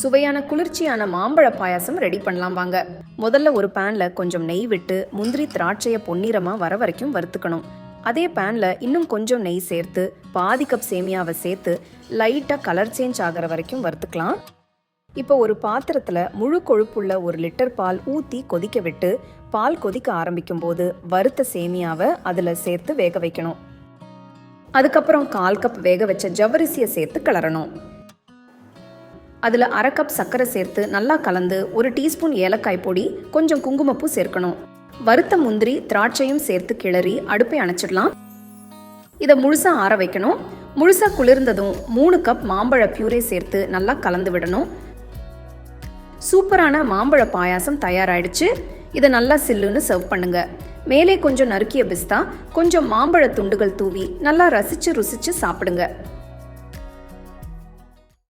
சுவையான குளிர்ச்சியான மாம்பழ பாயாசம் ரெடி பண்ணலாம் வாங்க. முதல்ல ஒரு பேனில் கொஞ்சம் நெய் விட்டு முந்திரி திராட்சையை பொன்னிறமாக வர வரைக்கும் வறுத்துக்கணும். அதே பேனில் இன்னும் கொஞ்சம் நெய் சேர்த்து பாதி கப் சேமியாவை சேர்த்து லைட்டாக கலர் சேஞ்ச் ஆகிற வரைக்கும் வறுத்துக்கலாம். இப்போ ஒரு பாத்திரத்தில் முழு கொழுப்புள்ள ஒரு லிட்டர் பால் ஊற்றி கொதிக்க விட்டு பால் கொதிக்க ஆரம்பிக்கும் போது வறுத்த சேமியாவை அதில் சேர்த்து வேக வைக்கணும். அதுக்கப்புறம் கால் கப் வேக வச்ச ஜவ்வரிசியை சேர்த்து கிளறணும். அதில் அரை கப் சர்க்கரை சேர்த்து நல்லா கலந்து ஒரு டீஸ்பூன் ஏலக்காய் பொடி கொஞ்சம் குங்குமப்பூ சேர்க்கணும். வறுத்த முந்திரி திராட்சையும் சேர்த்து கிளறி அடுப்பை அணைச்சிடலாம். இதை முழுசாக ஆற வைக்கணும். முழுசாக குளிர்ந்ததும் மூணு கப் மாம்பழ பியூரே சேர்த்து நல்லா கலந்து விடணும். சூப்பரான மாம்பழ பாயாசம் தயாராயிடுச்சு. இதை நல்லா சில்லுன்னு சர்வ் பண்ணுங்க. மேலே கொஞ்சம் நறுக்கிய பிஸ்தா கொஞ்சம் மாம்பழ துண்டுகள் தூவி நல்லா ரசிச்சு ருசிச்சு சாப்பிடுங்க.